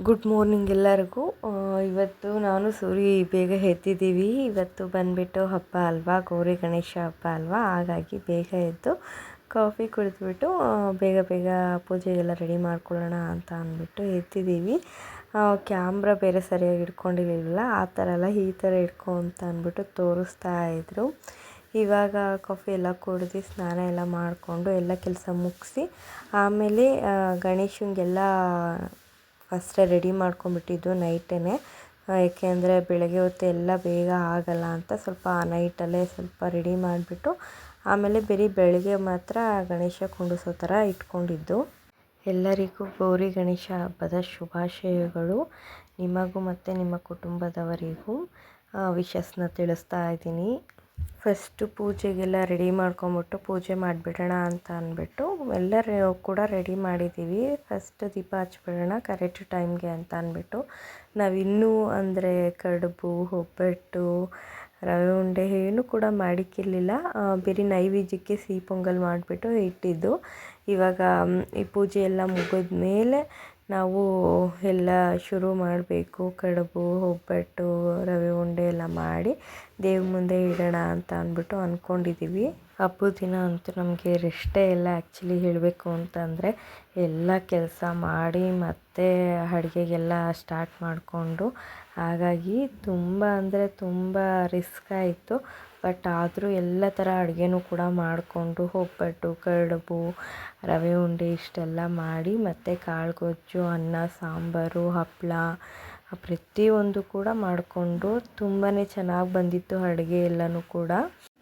Good morning ಎಲ್ಲರಿಗೂ. ಇವತ್ತು ನಾನು ಸೂರಿ ಬೇಗ ಎದ್ದಿದ್ದೀವಿ ಇವತ್ತು ಬಂದುಬಿಟ್ಟು ಹಬ್ಬ ಅಲ್ವಾ? ಗೌರಿ ಗಣೇಶ ಹಬ್ಬ ಅಲ್ವಾ? ಹಾಗಾಗಿ ಬೇಗ ಎದ್ದು ಕಾಫಿ ಕುಡಿದ್ಬಿಟ್ಟು ಬೇಗ ಬೇಗ ಪೂಜೆಗೆಲ್ಲ ರೆಡಿ ಮಾಡ್ಕೊಳ್ಳೋಣ ಅಂತ ಅಂದ್ಬಿಟ್ಟು ಎದ್ದಿದ್ದೀವಿ ಕ್ಯಾಮ್ರಾ ಬೇರೆ ಸರಿಯಾಗಿ ಇಟ್ಕೊಂಡಿರಲಿಲ್ಲ ಆ ಥರ ಎಲ್ಲ ಈ ಥರ ಇಟ್ಕೊ ಅಂತ ಅಂದ್ಬಿಟ್ಟು ತೋರಿಸ್ತಾ ಇದ್ದರು ಇವಾಗ ಕಾಫಿ ಎಲ್ಲ ಕುಡಿದು ಸ್ನಾನ ಎಲ್ಲ ಮಾಡಿಕೊಂಡು ಎಲ್ಲ ಕೆಲಸ ಮುಗಿಸಿ, ಆಮೇಲೆ ಗಣೇಶನಿಗೆಲ್ಲ ಫಸ್ಟೇ ರೆಡಿ ಮಾಡ್ಕೊಂಡ್ಬಿಟ್ಟಿದ್ದು ನೈಟೇ ಏಕೆಂದರೆ ಬೆಳಗ್ಗೆ ಹೊತ್ತು ಎಲ್ಲ ಬೇಗ ಆಗಲ್ಲ ಅಂತ ಸ್ವಲ್ಪ ನೈಟಲ್ಲೇ ಸ್ವಲ್ಪ ರೆಡಿ ಮಾಡಿಬಿಟ್ಟು ಆಮೇಲೆ ಬರೀ ಬೆಳಗ್ಗೆ ಮಾತ್ರ ಗಣೇಶ ಕುಂಡಿಸೋ ಥರ ಇಟ್ಕೊಂಡಿದ್ದು. ಎಲ್ಲರಿಗೂ ಗೌರಿ ಗಣೇಶ ಹಬ್ಬದ ಶುಭಾಶಯಗಳು. ನಿಮಗೂ ಮತ್ತು ನಿಮ್ಮ ಕುಟುಂಬದವರಿಗೂ ವಿಶಸ್ನ ತಿಳಿಸ್ತಾ ಇದ್ದೀನಿ. ಫಸ್ಟು ಪೂಜೆಗೆಲ್ಲ ರೆಡಿ ಮಾಡ್ಕೊಂಬಿಟ್ಟು ಪೂಜೆ ಮಾಡಿಬಿಡೋಣ ಅಂತ ಅಂದ್ಬಿಟ್ಟು ಎಲ್ಲರೂ ಕೂಡ ರೆಡಿ ಮಾಡಿದ್ದೀವಿ. ಫಸ್ಟ್ ದೀಪ ಹಚ್ಬಿಡೋಣ ಕರೆಕ್ಟ್ ಟೈಮ್ಗೆ ಅಂತ ಅಂದ್ಬಿಟ್ಟು. ನಾವಿನ್ನೂ ಅಂದರೆ ಕಡುಬು, ಒಬ್ಬಟ್ಟು, ರವೆ ಉಂಡೆ ಏನು ಕೂಡ ಮಾಡಿಕ್ಕಿರಲಿಲ್ಲ. ಬೇರೆ ನೈವೇದ್ಯಕ್ಕೆ ಸಿಹಿ ಪೊಂಗಲ್ ಮಾಡಿಬಿಟ್ಟು ಇಟ್ಟಿದ್ದು. ಇವಾಗ, ಈ ಪೂಜೆ ಎಲ್ಲ ಮುಗಿದ ಮೇಲೆ ನಾವು ಎಲ್ಲ ಶುರು ಮಾಡಬೇಕು, ಕಡುಬು, ಒಬ್ಬಟ್ಟು, ರವೆ ಉಂಡೆ ಎಲ್ಲ ಮಾಡಿ ದೇವ್ರ ಮುಂದೆ ಇಡೋಣ ಅಂತ ಅಂದ್ಬಿಟ್ಟು ಅಂದ್ಕೊಂಡಿದ್ದೀವಿ ಹಬ್ಬದ ದಿನ ಅಂತೂ ನಮಗೆ ರೆಸ್ಟೇ ಇಲ್ಲ ಆ್ಯಕ್ಚುಲಿ ಹೇಳಬೇಕು ಅಂತಂದರೆ ಎಲ್ಲ ಕೆಲಸ ಮಾಡಿ ಮತ್ತೆ ಅಡುಗೆಗೆಲ್ಲ ಸ್ಟಾರ್ಟ್ ಮಾಡಿಕೊಂಡು ಹಾಗಾಗಿ ತುಂಬ ಅಂದರೆ ತುಂಬ ರಿಸ್ಕ್ ಆಯಿತು. ಬಟ್ ಆದರೂ ಎಲ್ಲ ಥರ ಅಡುಗೆನೂ ಕೂಡ ಮಾಡಿಕೊಂಡು ಒಬ್ಬಟ್ಟು ಕಡುಬು, ರವೆ ಉಂಡೆ ಇಷ್ಟೆಲ್ಲ ಮಾಡಿ ಮತ್ತು ಕಾಳುಗೊಜ್ಜು, ಅನ್ನ, ಸಾಂಬಾರು ಹಪ್ಪಳ ಪ್ರತಿಯೊಂದು ಕೂಡ ಮಾಡಿಕೊಂಡು ತುಂಬಾ ಚೆನ್ನಾಗಿ ಬಂದಿತ್ತು ಅಡುಗೆ ಎಲ್ಲನೂ ಕೂಡ.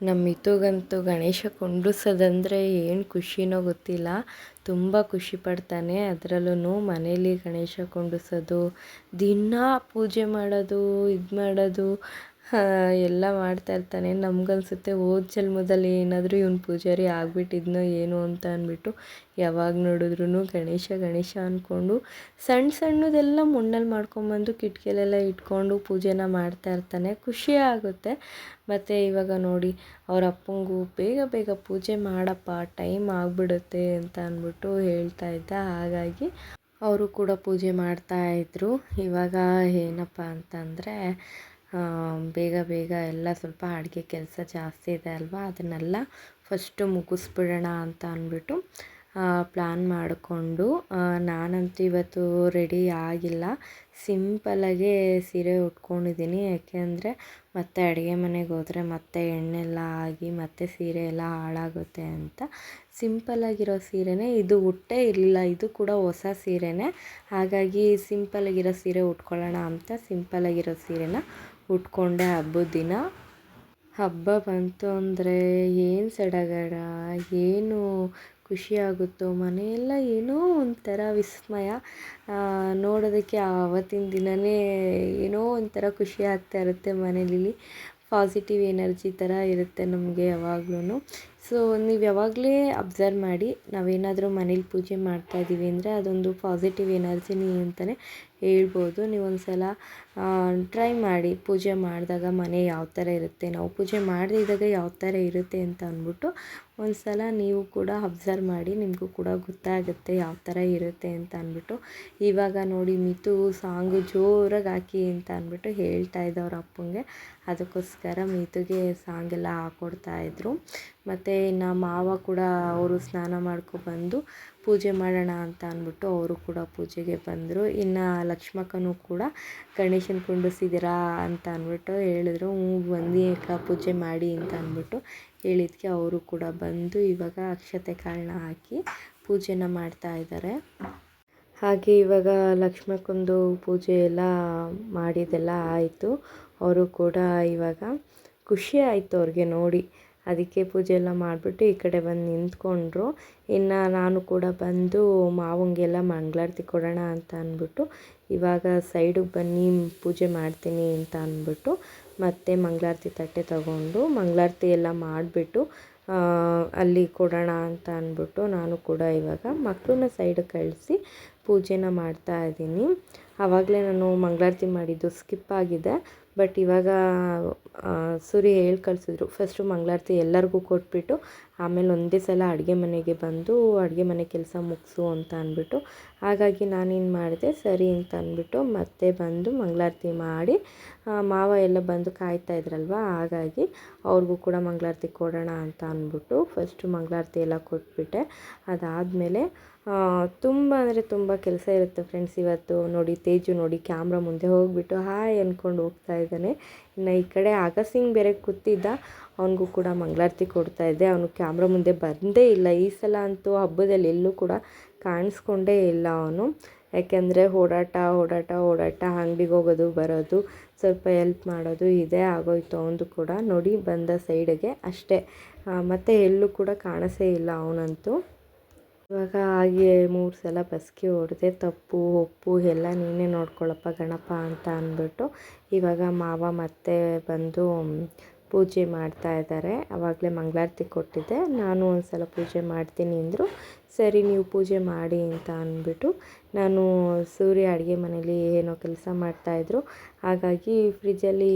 ನಮ್ಮ ಮಿತುಗಂತೂ ಗಣೇಶ ಕುಂಡಿಸೋದಂದರೆ ಏನು ಖುಷಿನೋ ಗೊತ್ತಿಲ್ಲ. ತುಂಬ ಖುಷಿ ಪಡ್ತಾನೆ. ಅದರಲ್ಲೂ ಮನೇಲಿ ಗಣೇಶ ಕುಂಡಿಸೋದು, ದಿನ ಪೂಜೆ ಮಾಡೋದು, ಇದು ಮಾಡೋದು ಎಲ್ಲ ಮಾಡ್ತಾ ಇರ್ತಾನೆ. ನಮ್ಗನ್ಸುತ್ತೆ, ಹೋದ ಜನ್ಮದಲ್ಲಿ ಏನಾದರೂ ಇವನು ಪೂಜಾರಿ ಆಗಿಬಿಟ್ಟಿದ್ನೋ ಏನೋ ಅಂತ ಅಂದ್ಬಿಟ್ಟು ಯಾವಾಗ ನೋಡಿದ್ರೂ ಗಣೇಶ ಗಣೇಶ ಅಂದ್ಕೊಂಡು ಸಣ್ಣ ಸಣ್ಣದೆಲ್ಲ ಮಣ್ಣಲ್ಲಿ ಮಾಡ್ಕೊಂಬಂದು ಕಿಟಕಿಯಲ್ಲೆಲ್ಲ ಇಟ್ಕೊಂಡು ಪೂಜೆನ ಮಾಡ್ತಾ ಇರ್ತಾನೆ. ಖುಷಿ ಆಗುತ್ತೆ. ಮತ್ತು ಇವಾಗ ನೋಡಿ, ಅವ್ರ ಅಪ್ಪಂಗೂ ಬೇಗ ಬೇಗ ಪೂಜೆ ಮಾಡಪ್ಪ, ಟೈಮ್ ಆಗಿಬಿಡುತ್ತೆ ಅಂತ ಅಂದ್ಬಿಟ್ಟು ಹೇಳ್ತಾ ಇದ್ದ. ಹಾಗಾಗಿ ಅವರು ಕೂಡ ಪೂಜೆ ಮಾಡ್ತಾ ಇದ್ರು. ಇವಾಗ ಏನಪ್ಪ ಅಂತಂದರೆ ಬೇಗ ಬೇಗ ಎಲ್ಲ ಸ್ವಲ್ಪ ಅಡುಗೆ ಕೆಲಸ ಜಾಸ್ತಿ ಇದೆ ಅಲ್ವಾ? ಅದನ್ನೆಲ್ಲ ಫಸ್ಟು ಮುಗಿಸ್ಬಿಡೋಣ ಅಂತ ಅಂದ್ಬಿಟ್ಟು ಪ್ಲ್ಯಾನ್ ಮಾಡಿಕೊಂಡು ನಾನಂತೂ ಇವತ್ತು ರೆಡಿ ಆಗಿಲ್ಲ. ಸಿಂಪಲ್ಲಾಗೇ ಸೀರೆ ಉಟ್ಕೊಂಡಿದ್ದೀನಿ. ಯಾಕೆಂದರೆ ಮತ್ತೆ ಅಡುಗೆ ಮನೆಗೆ ಹೋದರೆ ಮತ್ತೆ ಎಣ್ಣೆಲ್ಲ ಆಗಿ ಮತ್ತೆ ಸೀರೆ ಎಲ್ಲ ಹಾಳಾಗುತ್ತೆ ಅಂತ. ಸಿಂಪಲ್ಲಾಗಿರೋ ಸೀರೆನೇ ಇದು ಉಟ್ಟೇ ಇರಲಿಲ್ಲ. ಇದು ಕೂಡ ಹೊಸ ಸೀರೆನೇ. ಹಾಗಾಗಿ ಸಿಂಪಲಾಗಿರೋ ಸೀರೆ ಉಟ್ಕೊಳ್ಳೋಣ ಅಂತ ಸಿಂಪಲ್ಲಾಗಿರೋ ಸೀರೆನ ಉಟ್ಕೊಂಡೆ ಹಬ್ಬದ ದಿನ. ಹಬ್ಬ ಬಂತು ಅಂದರೆ ಏನು ಸಡಗರ, ಏನು ಖುಷಿ ಆಗುತ್ತೋ, ಮನೆಯೆಲ್ಲ ಏನೋ ಒಂಥರ ವಿಸ್ಮಯ. ನೋಡೋದಕ್ಕೆ ಆವತ್ತಿನ ದಿನವೇ ಏನೋ ಒಂಥರ ಖುಷಿ ಆಗ್ತಾ ಇರುತ್ತೆ ಮನೇಲಿ ಪಾಸಿಟಿವ್ ಎನರ್ಜಿ ಥರ ಇರುತ್ತೆ ನಮಗೆ ಯಾವಾಗ್ಲೂ ಸೊ, ನೀವು ಯಾವಾಗಲೇ ಅಬ್ಸರ್ವ್ ಮಾಡಿ, ನಾವೇನಾದರೂ ಮನೇಲಿ ಪೂಜೆ ಮಾಡ್ತಾ ಇದ್ದೀವಿ ಅಂದರೆ ಅದೊಂದು ಪಾಸಿಟಿವ್ ಎನರ್ಜಿನೇ ಅಂತಲೇ ಹೇಳ್ಬೋದು. ನೀವು ಒಂದು ಸಲ ಟ್ರೈ ಮಾಡಿ ಪೂಜೆ ಮಾಡಿದಾಗ ಮನೆ ಯಾವ ಥರ ಇರುತ್ತೆ, ನಾವು ಪೂಜೆ ಮಾಡದಿದ್ದಾಗ ಯಾವ ಥರ ಇರುತ್ತೆ ಅಂತ ಅಂದ್ಬಿಟ್ಟು ಒಂದು ಸಲ ನೀವು ಕೂಡ ಅಬ್ಸರ್ವ್ ಮಾಡಿ ನಿಮಗೂ ಕೂಡ ಗೊತ್ತಾಗುತ್ತೆ ಯಾವ ಥರ ಇರುತ್ತೆ ಅಂತ ಅಂದ್ಬಿಟ್ಟು. ಇವಾಗ ನೋಡಿ ಮಿತು ಸಾಂಗು ಜೋರಾಗಿ ಹಾಕಿ ಅಂತ ಅಂದ್ಬಿಟ್ಟು ಹೇಳ್ತಾ ಇದ್ದ ಅವ್ರ ಅಪ್ಪಂಗೆ. ಅದಕ್ಕೋಸ್ಕರ ಮಿತುಗೆ ಸಾಂಗೆಲ್ಲ ಹಾಕ್ಕೊಡ್ತಾ ಇದ್ರು. ಮತ್ತು ನಮ್ಮ ಮಾವ ಕೂಡ ಅವರು ಸ್ನಾನ ಮಾಡ್ಕೊಬಂದು ಪೂಜೆ ಮಾಡೋಣ ಅಂತ ಅಂದ್ಬಿಟ್ಟು ಅವರು ಕೂಡ ಪೂಜೆಗೆ ಬಂದರು. ಇನ್ನು ಲಕ್ಷ್ಮಕ್ಕನೂ ಕೂಡ ಗಣೇಶನ ಕುಂಡಿಸಿದ್ದೀರಾ ಅಂತ ಅಂದ್ಬಿಟ್ಟು ಹೇಳಿದ್ರು. ಹ್ಞೂ, ಬಂದು ಪೂಜೆ ಮಾಡಿ ಅಂತ ಅಂದ್ಬಿಟ್ಟು ಹೇಳಿದ್ಕೆ ಅವರು ಕೂಡ ಬಂದು ಇವಾಗ ಅಕ್ಷತೆ ಕಾಳನ್ನ ಹಾಕಿ ಪೂಜೆನ ಮಾಡ್ತಾ ಇದ್ದಾರೆ. ಹಾಗೆ ಇವಾಗ ಲಕ್ಷ್ಮಕ್ಕಂದು ಪೂಜೆ ಎಲ್ಲ ಮಾಡಿದೆಲ್ಲ ಆಯಿತು. ಅವರು ಕೂಡ ಇವಾಗ ಖುಷಿ ಆಯಿತು ಅವ್ರಿಗೆ ನೋಡಿ. ಅದಕ್ಕೆ ಪೂಜೆ ಎಲ್ಲ ಮಾಡಿಬಿಟ್ಟು ಈ ಕಡೆ ಬಂದು ನಿಂತ್ಕೊಂಡ್ರು. ಇನ್ನು ನಾನು ಕೂಡ ಬಂದು ಮಾವಂಗೆಲ್ಲ ಮಂಗಳಾರತಿ ಕೊಡೋಣ ಅಂತ ಅಂದ್ಬಿಟ್ಟು ಇವಾಗ ಸೈಡಿಗೆ ಬನ್ನಿ, ಪೂಜೆ ಮಾಡ್ತೀನಿ ಅಂತ ಅಂದ್ಬಿಟ್ಟು ಮತ್ತೆ ಮಂಗಳಾರತಿ ತಟ್ಟೆ ತಗೊಂಡು ಮಂಗಳಾರತಿ ಎಲ್ಲ ಮಾಡಿಬಿಟ್ಟು ಅಲ್ಲಿ ಕೊಡೋಣ ಅಂತ ಅಂದ್ಬಿಟ್ಟು ನಾನು ಕೂಡ ಇವಾಗ ಮಕ್ಕಳನ್ನ ಸೈಡಿಗೆ ಕಳಿಸಿ ಪೂಜೆನ ಮಾಡ್ತಾ ಇದ್ದೀನಿ. ಆವಾಗಲೇ ನಾನು ಮಂಗಳಾರತಿ ಮಾಡಿದ್ದು ಸ್ಕಿಪ್ ಆಗಿದೆ. ಬಟ್ ಇವಾಗ ಸೂರಿ ಹೇಳಿ ಕಳಿಸಿದ್ರು. ಫಸ್ಟು ಮಂಗಳಾರತಿ ಎಲ್ಲರಿಗೂ ಕೊಟ್ಬಿಟ್ಟು ಆಮೇಲೆ ಒಂದೇ ಸಲ ಅಡುಗೆ ಮನೆಗೆ ಬಂದು ಅಡುಗೆ ಮನೆ ಕೆಲಸ ಮುಗಿಸು ಅಂತ ಅಂದ್ಬಿಟ್ಟು, ಹಾಗಾಗಿ ನಾನೇನು ಮಾಡಿದೆ, ಸರಿ ಅಂತ ಅಂದ್ಬಿಟ್ಟು ಮತ್ತೆ ಬಂದು ಮಂಗಳಾರತಿ ಮಾಡಿ ಮಾವ ಎಲ್ಲ ಬಂದು ಕಾಯ್ತಾ ಇದ್ರಲ್ವ, ಹಾಗಾಗಿ ಅವ್ರಿಗೂ ಕೂಡ ಮಂಗಳಾರತಿ ಕೊಡೋಣ ಅಂತ ಅಂದ್ಬಿಟ್ಟು ಫಸ್ಟು ಮಂಗಳಾರತಿ ಎಲ್ಲ ಕೊಟ್ಬಿಟ್ಟೆ. ಅದಾದಮೇಲೆ ತುಂಬ ಅಂದರೆ ತುಂಬ ಕೆಲಸ ಇರುತ್ತೆ ಫ್ರೆಂಡ್ಸ್ ಇವತ್ತು ನೋಡಿ, ತೇಜು ನೋಡಿ ಕ್ಯಾಮ್ರಾ ಮುಂದೆ ಹೋಗಿಬಿಟ್ಟು, ಹಾಯ್ ಅಂದ್ಕೊಂಡು ಹೋಗ್ತಾ ಇದ್ದಾನೆ. ಇನ್ನು ಈ ಕಡೆ ಆಗಸಿಂಗ್ ಬೇರೆ ಕೂತಿದ್ದ. ಅವನಿಗೂ ಕೂಡ ಮಂಗಳಾರತಿ ಕೊಡ್ತಾ ಇದ್ದೆ ಅವನು ಕ್ಯಾಮ್ರಾ ಮುಂದೆ ಬಂದೇ ಇಲ್ಲ. ಈ ಸಲ ಅಂತೂ ಹಬ್ಬದಲ್ಲಿ ಎಲ್ಲೂ ಕೂಡ ಕಾಣಿಸ್ಕೊಂಡೇ ಇಲ್ಲ ಅವನು. ಯಾಕೆಂದರೆ ಓಡಾಟ ಓಡಾಟ ಓಡಾಟ, ಅಂಗಡಿಗೆ ಹೋಗೋದು, ಬರೋದು, ಸ್ವಲ್ಪ ಎಲ್ಪ್ ಮಾಡೋದು ಇದೇ. ಆಗೋಯ್ತು ಅವನದು ಕೂಡ. ನೋಡಿ, ಬಂದ ಸೈಡಿಗೆ ಅಷ್ಟೇ. ಮತ್ತು ಎಲ್ಲೂ ಕೂಡ ಕಾಣಿಸೇ ಇಲ್ಲ ಅವನಂತೂ. ಇವಾಗ ಹಾಗೆ ಮೂರು ಸಲ ಬಸ್ಕಿ ಹೊಡೆದೆ ತಪ್ಪು, ಒಪ್ಪು ಎಲ್ಲ ನೀನೇ ನೋಡ್ಕೊಳ್ಳಪ್ಪ ಗಣಪ ಅಂತ ಅಂದ್ಬಿಟ್ಟು ಇವಾಗ ಮಾವ ಮತ್ತೆ ಬಂದು ಪೂಜೆ ಮಾಡ್ತಾ ಇದ್ದಾರೆ. ಆವಾಗಲೇ ಮಂಗಳಾರತಿ ಕೊಟ್ಟಿದ್ದೆ. ನಾನು ಒಂದು ಸಲ ಪೂಜೆ ಮಾಡ್ತೀನಿ ಅಂದರು, ಸರಿ, ನೀವು ಪೂಜೆ ಮಾಡಿ ಅಂತ ಅಂದ್ಬಿಟ್ಟು ನಾನು ಸೂರ್ಯ ಅಡುಗೆ ಮನೇಲಿ ಏನೋ ಕೆಲಸ ಮಾಡ್ತಾಯಿದ್ರು ಹಾಗಾಗಿ ಫ್ರಿಜ್ಜಲ್ಲಿ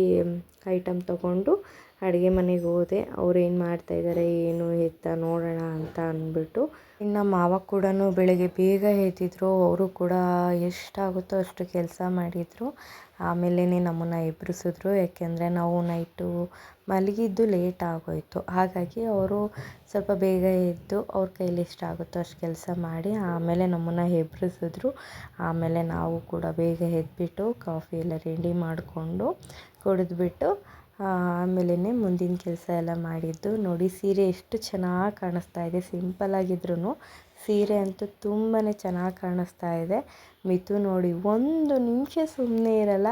ಐಟಮ್ ತೊಗೊಂಡು ಅಡುಗೆ ಮನೆಗೆ ಹೋದೆ. ಅವ್ರು ಏನು ಮಾಡ್ತಾಯಿದ್ದಾರೆ ಏನು ಎತ್ತ ನೋಡೋಣ ಅಂತ ಅಂದ್ಬಿಟ್ಟು. ಇನ್ನು ಮಾವ ಕೂಡ ಬೆಳಗ್ಗೆ ಬೇಗ ಎದ್ದಿದ್ರು. ಅವರು ಕೂಡ ಎಷ್ಟಾಗುತ್ತೋ ಅಷ್ಟು ಕೆಲಸ ಮಾಡಿದರು. ಆಮೇಲೆ ನಮ್ಮನ್ನು ಎಬ್ಬಿಸಿದ್ರು ಯಾಕೆಂದರೆ ನಾವು ನೈಟು ಮಲಗಿದ್ದು ಲೇಟ್ ಆಗೋಯಿತು. ಹಾಗಾಗಿ ಅವರು ಸ್ವಲ್ಪ ಬೇಗ ಎದ್ದು ಅವ್ರ ಕೈಲಿ ಎಷ್ಟಾಗುತ್ತೋ ಅಷ್ಟು ಕೆಲಸ ಮಾಡಿ ಆಮೇಲೆ ನಮ್ಮನ್ನು ಎಬ್ಬಿಸಿದ್ರು ಆಮೇಲೆ ನಾವು ಕೂಡ ಬೇಗ ಎದ್ಬಿಟ್ಟು ಕಾಫಿ ಎಲ್ಲ ರೆಡಿ ಮಾಡಿಕೊಂಡು ಕುಡಿದ್ಬಿಟ್ಟು ಆಮೇಲೆ ಮುಂದಿನ ಕೆಲಸ ಎಲ್ಲ ಮಾಡಿದ್ದು. ನೋಡಿ, ಸೀರೆ ಎಷ್ಟು ಚೆನ್ನಾಗಿ ಕಾಣಿಸ್ತಾ ಇದೆ. ಸಿಂಪಲ್ಲಾಗಿದ್ರೂ ಸೀರೆ ಅಂತೂ ತುಂಬಾ ಚೆನ್ನಾಗಿ ಕಾಣಿಸ್ತಾ ಇದೆ. ಮಿತು ನೋಡಿ, ಒಂದು ನಿಮಿಷ ಸುಮ್ಮನೆ ಇರಲ್ಲ.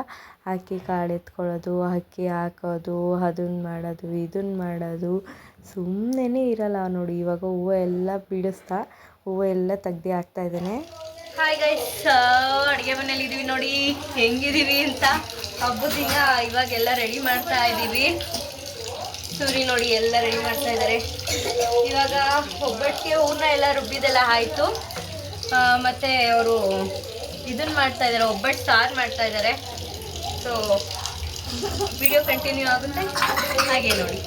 ಅಕ್ಕಿ ಕಾಳು ಎತ್ಕೊಳ್ಳೋದು ಅಕ್ಕಿ ಹಾಕೋದು ಅದನ್ನ ಮಾಡೋದು ಇದನ್ನ ಮಾಡೋದು. ಸುಮ್ಮನೆ ಇರಲ್ಲ. ನೋಡಿ, ಇವಾಗ ಹೂವು ಎಲ್ಲ ಬಿಡಿಸ್ತಾ, ಹೂವು ಎಲ್ಲ ತೆಗ್ದು ಹಾಕ್ತಾ ಇದ್ದಾನೆ. ಹಾಯ್ ಗೈಸ್ ಅಡುಗೆ ಮನೇಲಿ ಇದ್ದೀವಿ ನೋಡಿ ಹೆಂಗಿದೀವಿ ಅಂತ ಹಬ್ಬದಿಂದ ಇವಾಗೆಲ್ಲ ರೆಡಿ ಮಾಡ್ತಾ ಇದ್ದೀವಿ ಸೂರಿ ನೋಡಿ ಎಲ್ಲ ರೆಡಿ ಮಾಡ್ತಾ ಇದ್ದಾರೆ ಇವಾಗ ಒಬ್ಬಟ್ಟಿಗೆ ಹೂರ್ಣ ಎಲ್ಲ ರುಬ್ಬಿದೆಲ್ಲ ಆಯಿತು. ಮತ್ತು ಅವರು ಇದನ್ನ ಮಾಡ್ತಾ ಇದ್ದಾರೆ ಒಬ್ಬಟ್ಟು ಸಾರು ಮಾಡ್ತಾ ಇದ್ದಾರೆ ಸೊ ವಿಡಿಯೋ ಕಂಟಿನ್ಯೂ ಆಗುತ್ತೆ. ಹಾಗೆ ನೋಡಿ.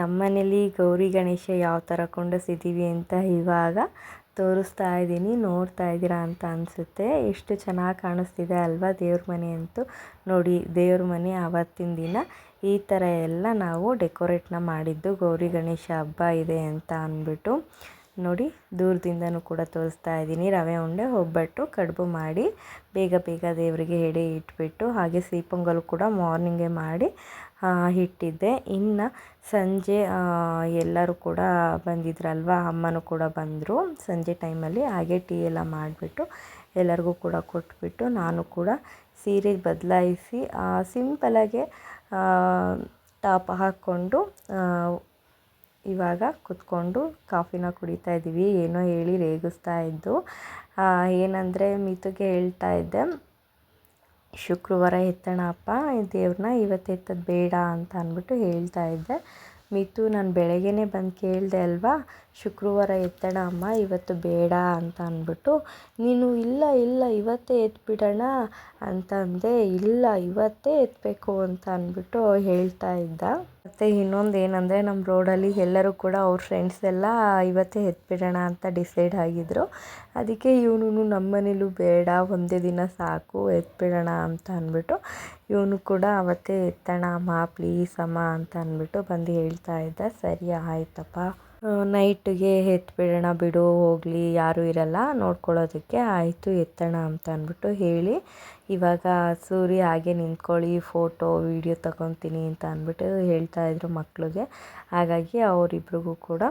ನಮ್ಮನೇಲಿ ಗೌರಿ ಗಣೇಶ ಯಾವ ಥರ ಕೊಂಡಿಸಿದ್ದೀವಿ ಅಂತ ಇವಾಗ ತೋರಿಸ್ತಾ ಇದ್ದೀನಿ, ನೋಡ್ತಾ ಇದ್ದೀರಾ ಅಂತ ಅನಿಸುತ್ತೆ. ಎಷ್ಟು ಚೆನ್ನಾಗಿ ಕಾಣಿಸ್ತಿದೆ ಅಲ್ವಾ ದೇವ್ರ ಮನೆ ಅಂತೂ. ನೋಡಿ, ದೇವ್ರ ಮನೆ ಆವತ್ತಿನ ದಿನ. ಈ ಥರ ಎಲ್ಲ ನಾವು ಡೆಕೋರೇಟ್ನ ಮಾಡಿದ್ದು ಗೌರಿ ಗಣೇಶ ಹಬ್ಬ ಇದೆ ಅಂತ ಅಂದ್ಬಿಟ್ಟು. ನೋಡಿ, ದೂರದಿಂದನೂ ಕೂಡ ತೋರಿಸ್ತಾ ಇದ್ದೀನಿ. ರವೆ ಉಂಡೆ, ಒಬ್ಬಟ್ಟು, ಕಡುಬು ಮಾಡಿ ಬೇಗ ಬೇಗ ದೇವರಿಗೆ ಎಡೆ ಇಟ್ಬಿಟ್ಟು, ಹಾಗೆ ಸಿಹಿ ಪೊಂಗಲ್ ಕೂಡ ಮಾರ್ನಿಂಗೇ ಮಾಡಿ ಇಟ್ಟಿದ್ದೆ. ಇನ್ನು ಸಂಜೆ ಎಲ್ಲರೂ ಕೂಡ ಬಂದಿದ್ರಲ್ವ, ಅಮ್ಮನೂ ಕೂಡ ಬಂದರು. ಸಂಜೆ ಟೈಮಲ್ಲಿ ಹಾಗೆ ಟೀ ಎಲ್ಲ ಮಾಡಿಬಿಟ್ಟು ಎಲ್ಲರಿಗೂ ಕೂಡ ಕೊಟ್ಬಿಟ್ಟು ನಾನು ಕೂಡ ಸೀರೆ ಬದಲಾಯಿಸಿ ಸಿಂಪಲಾಗೆ ಟಾಪ್ ಹಾಕ್ಕೊಂಡು ಇವಾಗ ಕುತ್ಕೊಂಡು ಕಾಫಿನ ಕುಡಿತಾ ಇದ್ದೀವಿ. ಏನೋ ಹೇಳಿ ರೇಗಿಸ್ತಾ ಇದ್ದು. ಏನಂದರೆ ಮಿತುಗೆ ಹೇಳ್ತಾ ಇದ್ದೆ. ಶುಕ್ರವಾರ ಎತ್ತೋಣಪ್ಪ ದೇವ್ರನ್ನ ಇವತ್ತು ಎತ್ತೋದು ಬೇಡ ಅಂತ ಅಂದ್ಬಿಟ್ಟು ಹೇಳ್ತಾ ಇದ್ದೆ. ಮಿತು ನಾನು ಬೆಳಗ್ಗೆನೇ ಬಂದು ಕೇಳಿದೆ ಅಲ್ವಾ? ಶುಕ್ರವಾರ ಎತ್ತಣ ಅಮ್ಮ, ಇವತ್ತು ಬೇಡ ಅಂತ ಅಂದ್ಬಿಟ್ಟು, ನೀನು ಇಲ್ಲ ಇಲ್ಲ, ಇವತ್ತೇ ಎತ್ಬಿಡೋಣ ಅಂತ ಅಂದೆ, ಇಲ್ಲ, ಇವತ್ತೇ ಎತ್ತಬೇಕು ಅಂತ ಅಂದ್ಬಿಟ್ಟು ಹೇಳ್ತಾ ಇದ್ದ. ಮತ್ತು ಇನ್ನೊಂದು ಏನಂದರೆ ನಮ್ಮ ರೋಡಲ್ಲಿ ಎಲ್ಲರೂ ಕೂಡ ಅವ್ರ ಫ್ರೆಂಡ್ಸ್ ಎಲ್ಲ ಇವತ್ತೇ ಎತ್ಬಿಡೋಣ ಅಂತ ಡಿಸೈಡ್ ಆಗಿದ್ರು. ಅದಕ್ಕೆ ಇವನು ನಮ್ಮ ಮನೇಲೂ ಬೇಡ, ಒಂದೇ ದಿನ ಸಾಕು, ಎತ್ಬಿಡೋಣ ಅಂತ ಅಂದ್ಬಿಟ್ಟು ಇವನು ಕೂಡ ಅವತ್ತೇ ಎತ್ತೋಣ, ಅಮ್ಮ ಪ್ಲೀಸ್ ಅಮ್ಮ ಅಂತ ಅಂದ್ಬಿಟ್ಟು ಬಂದು ಹೇಳ್ತಾ ಇದ್ದ. ಸರಿ ಆಯ್ತಪ್ಪ. ನೈಟಿಗೆ ಎತ್ಬಿಡೋಣ ಬಿಡು, ಹೋಗಲಿ, ಯಾರೂ ಇರಲ್ಲ. ನೋಡ್ಕೊಳ್ಳೋದಕ್ಕೆ ಆಯಿತು, ಎತ್ತೋಣ ಅಂತ ಅಂದ್ಬಿಟ್ಟು ಹೇಳಿ. ಇವಾಗ ಸೂರಿ ಹಾಗೆ ನಿಂತ್ಕೊಳ್ಳಿ ಫೋಟೋ ವಿಡಿಯೋ ತಗೊತೀನಿ ಅಂತ ಅಂದ್ಬಿಟ್ಟು ಹೇಳ್ತಾ ಇದ್ರು ಮಕ್ಳಿಗೆ. ಹಾಗಾಗಿ ಅವರಿಬ್ರಿಗೂ ಕೂಡ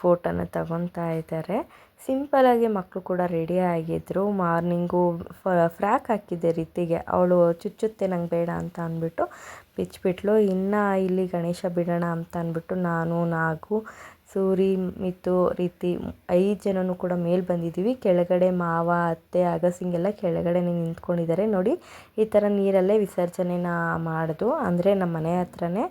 ಫೋಟೋನ ತಗೊತಾ ಇದ್ದಾರೆ. ಸಿಂಪಲಾಗಿ ಮಕ್ಕಳು ಕೂಡ ರೆಡಿ ಆಗಿದ್ರು. ಮಾರ್ನಿಂಗು ಫ್ರಾಕ್ ಹಾಕಿದ್ದೆ ರೀತಿಗೆ. ಅವಳು ಚುಚ್ಚುತ್ತೆ, ನಂಗೆ ಬೇಡ ಅಂತ ಅಂದ್ಬಿಟ್ಟು ಬಿಚ್ಚಿಬಿಟ್ಲು. ಇನ್ನು ಇಲ್ಲಿ ಗಣೇಶ ಬಿಡೋಣ ಅಂತ ಅಂದ್ಬಿಟ್ಟು ನಾನು, ನಾಗು, ಸೂರಿ, ಮಿತು ರೀತಿ ಐದು ಜನನೂ ಕೂಡ ಮೇಲೆ ಬಂದಿದ್ದೀವಿ. ಕೆಳಗಡೆ ಮಾವ, ಅತ್ತೆ, ಅಗಸಿಂಗೆಲ್ಲ ಕೆಳಗಡೆನೇ ನಿಂತ್ಕೊಂಡಿದ್ದಾರೆ. ನೋಡಿ, ಈ ಥರ ನೀರಲ್ಲೇ ವಿಸರ್ಜನೆನ ಮಾಡೋದು. ಅಂದರೆ ನಮ್ಮ ಮನೆ ಹತ್ರನೇ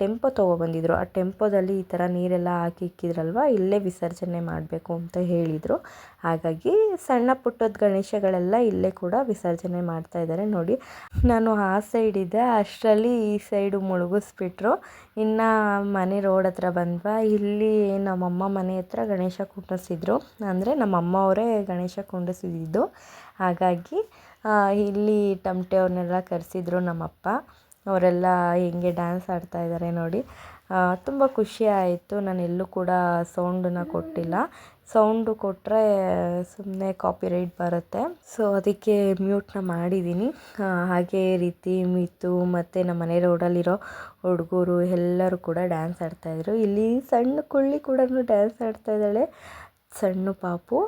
ಟೆಂಪೋ ತೊಗೊಬಂದಿದ್ರು ಆ ಟೆಂಪೋದಲ್ಲಿ ಈ ಥರ ನೀರೆಲ್ಲ ಹಾಕಿ ಇಕ್ಕಿದ್ರಲ್ವ? ಇಲ್ಲೇ ವಿಸರ್ಜನೆ ಮಾಡಬೇಕು ಅಂತ ಹೇಳಿದರು. ಹಾಗಾಗಿ ಸಣ್ಣ ಪುಟ್ಟದ ಗಣೇಶಗಳೆಲ್ಲ ಇಲ್ಲೇ ಕೂಡ ವಿಸರ್ಜನೆ ಮಾಡ್ತಾ ಇದ್ದಾರೆ. ನೋಡಿ, ನಾನು ಆ ಸೈಡ್ ಇದ್ದೆ ಅಷ್ಟರಲ್ಲಿ ಈ ಸೈಡು ಮುಳುಗಿಸ್ಬಿಟ್ರು. ಇನ್ನು ಮನೆ ರೋಡ್ ಹತ್ರ ಬಂದ್ವ. ಇಲ್ಲಿ ನಮ್ಮಮ್ಮ ಮನೆ ಹತ್ರ ಗಣೇಶ ಕುಂಡಿಸಿದ್ರು ಅಂದರೆ ನಮ್ಮಮ್ಮ ಅವರೇ ಗಣೇಶ ಕುಂಡಿಸಿದ್ದು ಹಾಗಾಗಿ ಇಲ್ಲಿ ಟಮಟೆ ಅವ್ರನ್ನೆಲ್ಲ ಕರೆಸಿದ್ರು ನಮ್ಮಪ್ಪ. ಅವರೆಲ್ಲ ಹೆಂಗೆ ಡ್ಯಾನ್ಸ್ ಆಡ್ತಾ ಇದ್ದಾರೆ ನೋಡಿ. ತುಂಬ ಖುಷಿ ಆಯಿತು. ನಾನು ಎಲ್ಲೂ ಕೂಡ ಸೌಂಡನ್ನ ಕೊಟ್ಟಿಲ್ಲ. ಸೌಂಡು ಕೊಟ್ಟರೆ ಸುಮ್ಮನೆ ಕಾಪಿರೈಟ್ ಬರುತ್ತೆ. ಸೊ ಅದಕ್ಕೆ ಮ್ಯೂಟ್ನ ಮಾಡಿದ್ದೀನಿ ಹಾಗೆ ರೀತಿ ಮಿತು ಮತ್ತು ನಮ್ಮ ಮನೆ ರೋಡಲ್ಲಿರೋ ಹುಡುಗರು ಎಲ್ಲರೂ ಕೂಡ ಡ್ಯಾನ್ಸ್ ಆಡ್ತಾಯಿದ್ರು ಇಲ್ಲಿ ಸಣ್ಣ ಕುಳ್ಳಿ ಕೂಡ ಡ್ಯಾನ್ಸ್ ಆಡ್ತಾ ಇದ್ದಾಳೆ. ಸಣ್ಣ ಪಾಪು.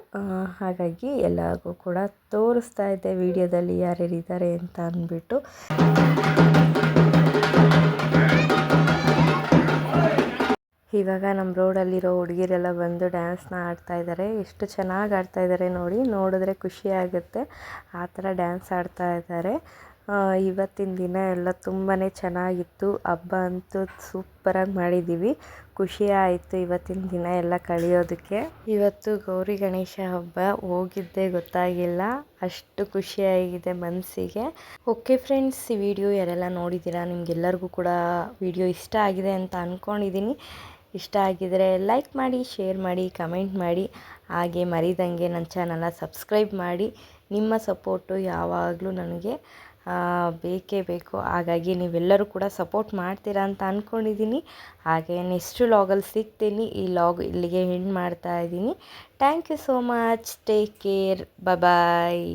ಹಾಗಾಗಿ ಎಲ್ಲರಿಗೂ ಕೂಡ ತೋರಿಸ್ತಾ ಇದ್ದೆ, ವಿಡಿಯೋದಲ್ಲಿ ಯಾರ್ಯಾರಿದ್ದಾರೆ ಅಂತ ಅಂದ್ಬಿಟ್ಟು. ಇವಾಗ ನಮ್ಮ ರೋಡಲ್ಲಿರೋ ಹುಡುಗಿರೆಲ್ಲ ಬಂದು ಡ್ಯಾನ್ಸ್ನ ಆಡ್ತಾ ಇದ್ದಾರೆ ಎಷ್ಟು ಚೆನ್ನಾಗಿ ಆಡ್ತಾ ಇದ್ದಾರೆ ನೋಡಿ. ನೋಡಿದ್ರೆ ಖುಷಿ ಆಗುತ್ತೆ. ಆ ಥರ ಡ್ಯಾನ್ಸ್ ಆಡ್ತಾ ಇದ್ದಾರೆ ಇವತ್ತಿನ ದಿನ ಎಲ್ಲ ತುಂಬಾ ಚೆನ್ನಾಗಿತ್ತು. ಹಬ್ಬ ಅಂತೂ ಸೂಪರಾಗಿ ಮಾಡಿದ್ದೀವಿ ಖುಷಿ ಆಯಿತು ಇವತ್ತಿನ ದಿನ ಎಲ್ಲ ಕಳೆಯೋದಕ್ಕೆ. ಇವತ್ತು ಗೌರಿ ಗಣೇಶ ಹಬ್ಬ. ಹೋಗಿದ್ದೇ ಗೊತ್ತಾಗಿಲ್ಲ. ಅಷ್ಟು ಖುಷಿಯಾಗಿದೆ ಮನಸ್ಸಿಗೆ ಓಕೆ ಫ್ರೆಂಡ್ಸ್ ಈ ವಿಡಿಯೋ ಯಾರೆಲ್ಲ ನೋಡಿದ್ದೀರಾ? ನಿಮಗೆಲ್ಲರಿಗೂ ಕೂಡ ವಿಡಿಯೋ ಇಷ್ಟ ಆಗಿದೆ ಅಂತ ಅಂದ್ಕೊಂಡಿದ್ದೀನಿ ಇಷ್ಟ ಆಗಿದ್ದರೆ ಲೈಕ್ ಮಾಡಿ ಶೇರ್ ಮಾಡಿ ಕಮೆಂಟ್ ಮಾಡಿ. ಹಾಗೆ ಮರಿದಂಗೆ ನನ್ನ ಚಾನಲ್ನ ಸಬ್ಸ್ಕ್ರೈಬ್ ಮಾಡಿ. ನಿಮ್ಮ ಸಪೋರ್ಟು ಯಾವಾಗಲೂ ನನಗೆ ಬೇಕೇ ಬೇಕು. ಹಾಗಾಗಿ ನೀವೆಲ್ಲರೂ ಕೂಡ ಸಪೋರ್ಟ್ ಮಾಡ್ತೀರಾ ಅಂತ ಅಂದ್ಕೊಂಡಿದ್ದೀನಿ ಹಾಗೆ ನೆಕ್ಸ್ಟ್ ಲಾಗಲ್ಲಿ ಸಿಗ್ತೀನಿ. ಈ ಲಾಗ್ ಇಲ್ಲಿಗೆ ಎಂಡ್ ಮಾಡ್ತಾ ಇದ್ದೀನಿ thank you so much take care bye